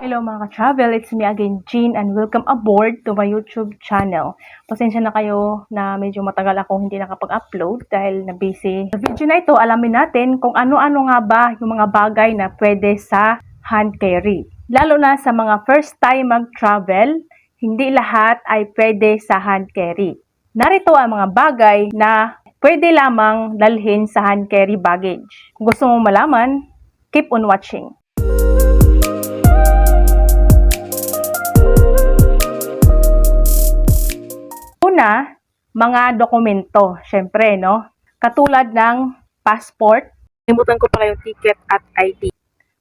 Hello mga ka-travel, it's me again, Jean, and welcome aboard to my YouTube channel. Pasensya na kayo na medyo matagal akong hindi nakapag-upload dahil na-busy. Sa video na ito, alamin natin kung ano-ano nga ba yung mga bagay na pwede sa hand carry. Lalo na sa mga first time mag-travel, hindi lahat ay pwede sa hand carry. Narito ang mga bagay na pwede lamang dalhin sa hand carry baggage. Kung gusto mo malaman, keep on watching. Una, mga dokumento, syempre, no? Katulad ng passport, limutan ko pala yung ticket at ID.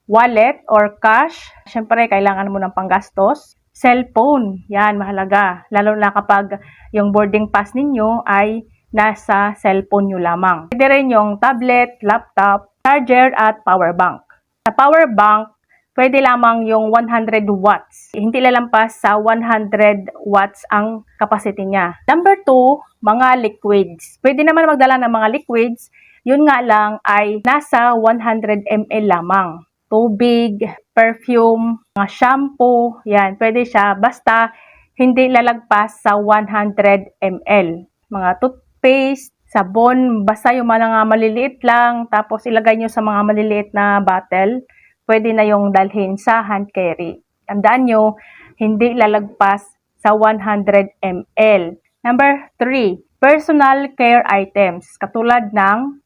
Wallet or cash, syempre, kailangan mo ng panggastos. Cellphone, yan, mahalaga. Lalo na kapag yung boarding pass ninyo ay nasa cellphone nyo lamang. Pwede rin yung tablet, laptop, charger at power bank. Sa power bank, pwede lamang yung 100 watts. Hindi lalampas sa 100 watts ang capacity niya. Number two, mga liquids. Pwede naman magdala ng mga liquids, yun nga lang ay nasa 100 ml lamang. Tubig, perfume, mga shampoo, yan, pwede siya basta hindi lalagpas sa 100 ml. Mga toothpaste, sabon, basta yung mga maliliit lang, tapos ilagay nyo sa mga maliliit na bottle pwede na yung dalhin sa hand carry. Tandaan nyo, hindi lalagpas sa 100 ml. Number 3, personal care items. Katulad ng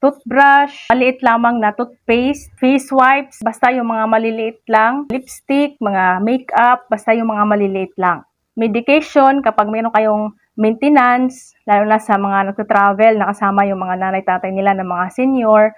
toothbrush, maliit lamang na toothpaste, face wipes, basta yung mga maliliit lang, lipstick, mga makeup, basta yung mga maliliit lang. Medication, kapag meron kayong maintenance, lalo na sa mga nagtatravel, nakasama yung mga nanay-tatay nila ng mga senior,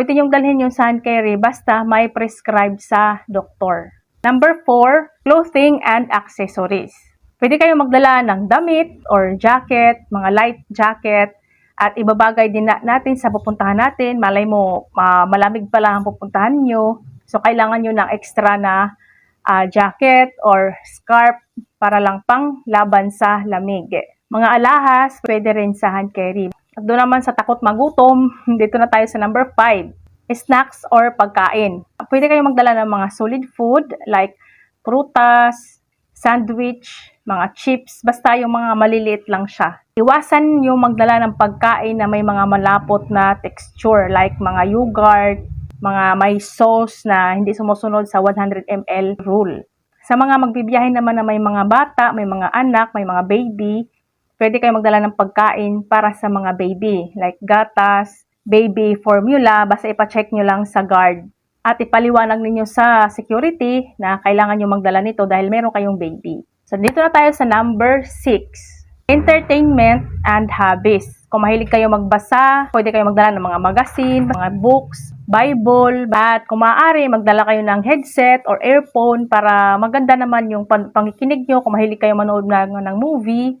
pwede niyong dalhin yung sun carry basta may prescribe sa doktor. Number 4, clothing and accessories. Pwede kayong magdala ng damit or jacket, mga light jacket, at ibabagay din na, natin sa pupuntahan natin. Malay mo, uh, malamig pala ang pupuntahan nyo. So, kailangan nyo ng extra na uh, jacket or scarf para lang pang laban sa lamig. Mga alahas, pwede rin sa hand carry. At doon naman sa takot magutom, dito na tayo sa number 5. Snacks or pagkain. Pwede kayong magdala ng mga solid food like prutas, sandwich, mga chips, basta yung mga maliliit lang siya. Iwasan yung magdala ng pagkain na may mga malapot na texture like mga yogurt, mga may sauce na hindi sumusunod sa 100 ml rule. Sa mga magbibiyahe naman na may mga bata, may mga anak, may mga baby, pwede kayo magdala ng pagkain para sa mga baby like gatas, baby formula, basta ipacheck nyo lang sa guard. At ipaliwanag ninyo sa security na kailangan nyo magdala nito dahil meron kayong baby. So, dito na tayo sa number 6. Entertainment and hobbies. Kung mahilig kayo magbasa, pwede kayo magdala ng mga magazine, mga books, Bible, at kung maaari, magdala kayo ng headset or earphone para maganda naman yung pang pangikinig nyo. Kung mahilig kayo manood na, ng movie,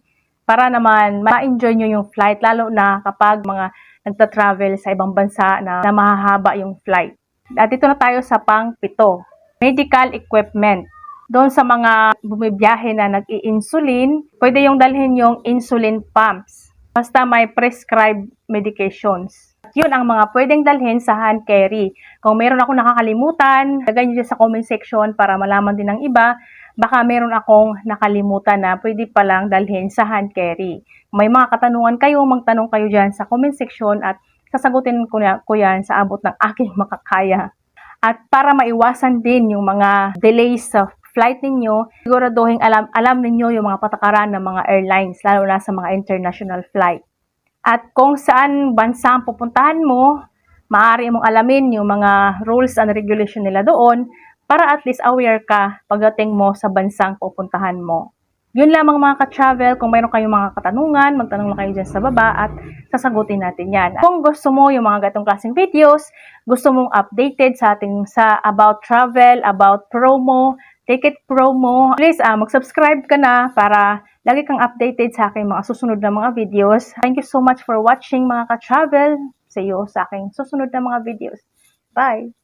para naman ma-enjoy nyo yung flight, lalo na kapag mga nagta-travel sa ibang bansa na, na mahahaba yung flight. At dito na tayo sa pang-pito. Medical equipment. Doon sa mga bumibiyahe na nag-i-insulin, pwede yung dalhin yung insulin pumps. Basta may prescribed medications. Yun ang mga pwedeng dalhin sa hand carry. Kung meron ako nakakalimutan, lagay nyo sa comment section para malaman din ng iba baka meron akong nakalimutan na pwede palang dalhin sa hand carry. May mga katanungan kayo, magtanong kayo dyan sa comment section at sasagutin ko, na, ko yan sa abot ng aking makakaya. At para maiwasan din yung mga delays sa flight ninyo, siguraduhin alam, alam ninyo yung mga patakaran ng mga airlines, lalo na sa mga international flight. At kung saan bansa ang pupuntahan mo, maaari mong alamin yung mga rules and regulation nila doon para at least aware ka pagdating mo sa bansang pupuntahan mo. Yun lamang mga ka-travel, kung mayroon kayong mga katanungan, magtanong lang kayo dyan sa baba at sasagutin natin yan. Kung gusto mo yung mga gatong klaseng videos, gusto mong updated sa ating sa about travel, about promo, ticket promo, please uh, mag-subscribe ka na para lagi kang updated sa aking mga susunod na mga videos. Thank you so much for watching mga ka-travel. See you sa aking susunod na mga videos. Bye!